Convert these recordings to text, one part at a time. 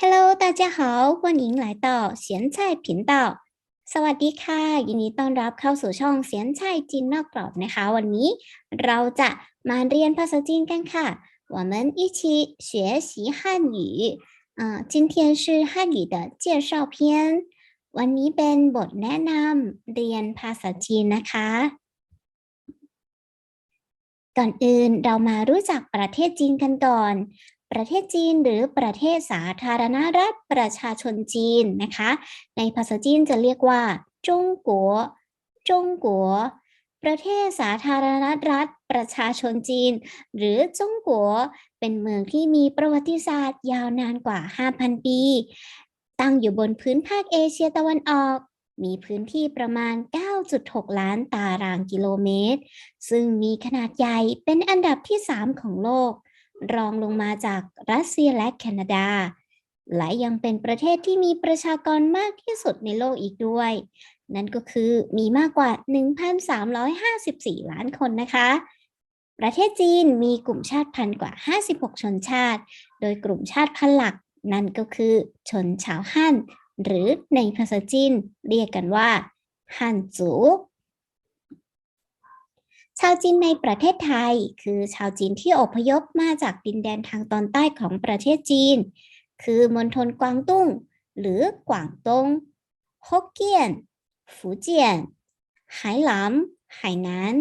Hello，大家好，欢迎来到咸菜频道。สวัสดีค่ะ ยินดีต้อนรับเข้าสู่ช่องเสียนชัยจีนนอกกรอบนะคะ วันนี้เราจะมาเรียนภาษาจีนกันค่ะ我们一起学习汉语อ่า今天是汉语的介绍篇วันนี้เป็นบทแนะนำเรียนภาษาจีนนะคะ ก่อนอื่นเรามารู้จักประเทศจีนกันก่อน ประเทศจีนหรือประเทศสาธารณรัฐประชาชนจีนนะคะ ในภาษาจีนจะเรียกว่าจงกัวจงกัวประเทศสาธารณรัฐประชาชนจีน หรือจงกัวเป็นเมืองที่มีประวัติศาสตร์ยาวนานกว่า 5,000 ปี ตั้งอยู่บนพื้นภาคเอเชียตะวันออก มีพื้นที่ประมาณ 9.6 ล้านตารางกิโลเมตร ซึ่งมีขนาดใหญ่เป็นอันดับที่ 3 ของโลก รองลงมาจากรัสเซียและแคนาดา และยังเป็นประเทศที่มีประชากรมากที่สุดในโลกอีกด้วย นั่นก็คือมีมากกว่า 1,354 ล้านคนนะคะ ประเทศจีนมีกลุ่มชาติพันธุ์กว่า 56 ชนชาติ โดยกลุ่มชาติพันธุ์หลัก นั่นก็คือชนชาวฮั่นหรือในภาษาจีนเรียกกันว่าฮั่นจู ชาวจีนในประเทศไทย คือชาวจีนที่อพยพมาจากดินแดนทางตอนใต้ของประเทศจีน คือมณฑลกวางตุ้ง หรือกวางตงฮกเกี้ยน ฟูเจียน ไหหลำไหหนาน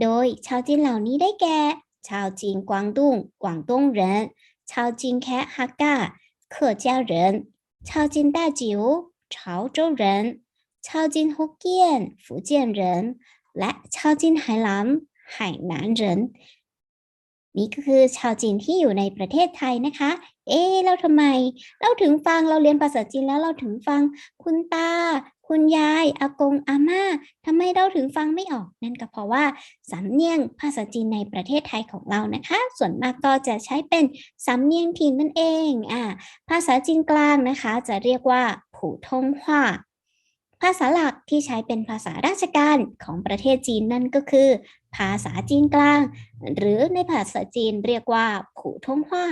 โดยชาวจีนเหล่านี้ได้แก่ ชาวจีนกวางตุ้ง กวางตุ้งเหริน ชาวจีนแคะฮักกาเคอเจ้าเหริน ชาวจีนต้าจิ๋ว潮州人 ชาวจีนฮกเกี้ยน ฟูเจียนเหริน และชาวจีนไหหลำไหหนานเหรินนี่ก็คือชาวจีนที่อยู่ในประเทศไทยนะคะ เอ๊ะแล้วทำไม เราถึงฟังเราเรียนภาษาจีนแล้วเราถึงฟังคุณตา คุณยายอากงอาม่าทำไมเราถึงฟังไม่ออก นั่นก็เพราะว่าสำเนียงภาษาจีนในประเทศไทยของเรานะคะ ส่วนมากก็จะใช้เป็นสำเนียงถิ่นนั่นเองอ่าภาษาจีนกลางนะคะ จะเรียกว่าผู่ทงฮวา ภาษาหลักที่ใช้เป็นภาษาราชการของประเทศจีนนั่นก็คือ ภาษาจีนกลาง หรือในภาษาจีนเรียกว่าผู่ทงฮวา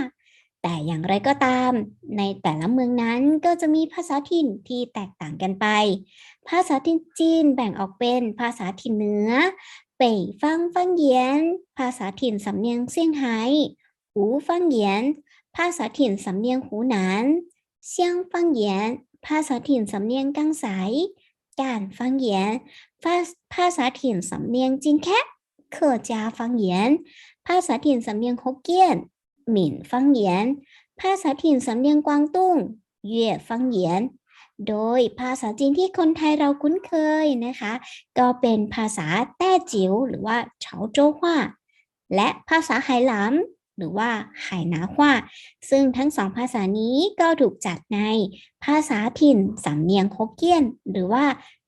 แต่อย่างไรก็ตาม ในแต่ละเมืองนั้นก็จะมีภาษาถิ่นที่แตกต่างกันไป ภาษาถิ่นจีนแบ่งออกเป็นภาษาถิ่นเหนือ เป่ยฟังฟังเหยียน ภาษาถิ่นสำเนียงเซี่ยงไฮ้หูฟังเหยียน ภาษาถิ่นสำเนียงหูหนานเซียงฟังเหยียน ภาษาถิ่นสำเนียงกังสาย การฟังเยนภาภาษาถิ่นสำเนียงจีนแคะเคอจาฟังเหยียนภาษาถิ่นสำเนียงฮกเกี้ยนหมิ่นฟังเหยียนภาษาถิ่นสำเนียงกวางตุ้งเย่ฟังเหยียน โดยภาษาจีนที่คนไทยเราคุ้นเคยนะคะ ก็เป็นภาษาแต้จิ๋วหรือว่าเฉาโจ้ฮวาและภาษาไหหลำ หรือว่าไหหนาควาซึ่งทั้งสองภาษานี้ก็ถูกจัดในภาษาถิ่นสำเนียงฮกเกี้ยน หรือว่า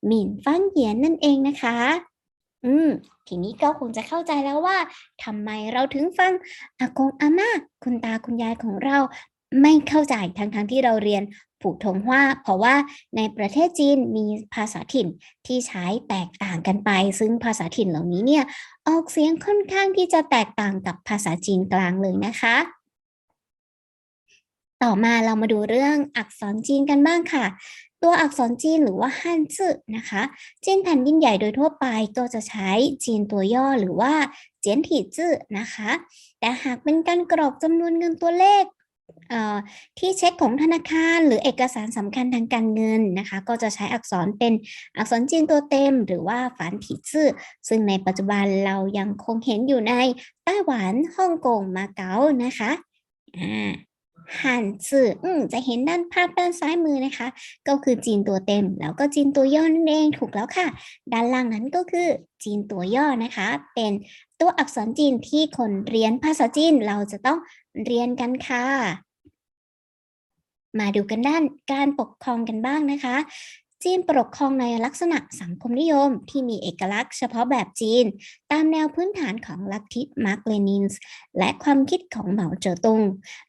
หมิ่นฟังเหยียนนั่นเองนะคะ อืม ทีนี้ก็คงจะเข้าใจแล้วว่าทำไมเราถึงฟังอากงอาม่าคุณตาคุณยายของเราไม่เข้าใจทั้งๆทที่เราเรียน ผูกทงว่าเพราะว่าในประเทศจีนมีภาษาถิ่นที่ใช้แตกต่างกันไป ซึ่งภาษาถิ่นเหล่านี้เนี่ยออกเสียงค่อนข้างที่จะแตกต่างกับภาษาจีนกลางเลยนะคะ ต่อมาเรามาดูเรื่องอักษรจีนกันบ้างค่ะตัวอักษรจีนหรือว่าฮั่นจื่อนะคะ จีนแผ่นดินใหญ่โดยทั่วไปก็จะใช้จีนตัวย่อหรือว่าเจียนถี่จื่อนะคะ แต่หากเป็นการกรอกจำนวนเงินตัวเลข ที่เช็คของธนาคารหรือเอกสารสำคัญทางการเงินนะคะ ก็จะใช้อักษรเป็นอักษรจีนตัวเต็ม หรือว่าฝานผีซื่อ ซึ่งในปัจจุบันเรายังคงเห็นอยู่ในไต้หวันฮ่องกงมาเก๊านะคะอ่า หันซื่ออืมจะเห็นด้านภาพด้านซ้ายมือนะคะ ก็คือจีนตัวเต็ม แล้วก็จีนตัวย่อนั่นเองถูกแล้วค่ะ ด้านล่างนั้นก็คือจีนตัวย่อนะคะ เป็นตัวอักษรจีนที่คนเรียนภาษาจีนเราจะต้องเรียนกันค่ะ มาดูกันด้านการปกครองกันบ้างนะคะ จีนปกครองในลักษณะสังคมนิยมที่มีเอกลักษณ์เฉพาะแบบจีน ตามแนวพื้นฐานของลัทธิมาร์กเลนินส์และความคิดของเหมาเจ๋อตง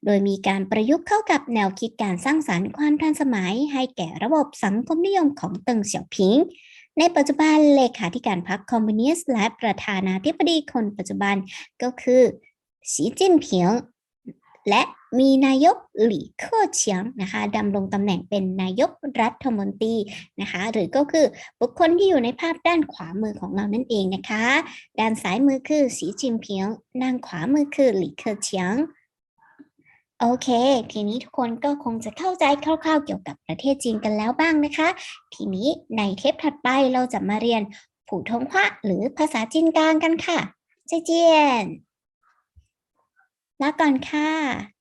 โดยมีการประยุกต์เข้ากับแนวคิดการสร้างสารรค์ความทันสมัย ให้แก่ระบบสังคมนิยมของเติงเสี่ยวผิงในปัจจุบันเลขาธิการพรรคคอมมิวนิสต์และประธานาธิบดีคนปัจจุบันก็คือสีจิ้นผิง และมีนายกหลี่เค่อเฉียงนะคะดำรงตำแหน่งเป็นนายกรัฐมนตรีนะคะหรือก็คือบุคคลที่อยู่ในภาพด้านขวามือของเรานั่นเองนะคะ ด้านซ้ายมือคือสีจิ้นผิงด้านขวามือคือหลี่เค่อเฉียงโอเค ทีนี้ทุกคนก็คงจะเข้าใจคร่าวๆเกี่ยวกับประเทศจีนกันแล้วบ้างนะคะ ทีนี้ในเทปถัดไปเราจะมาเรียนผู่ทงฮวะหรือภาษาจีนกลางกันค่ะจเจียน และก่อนค่ะ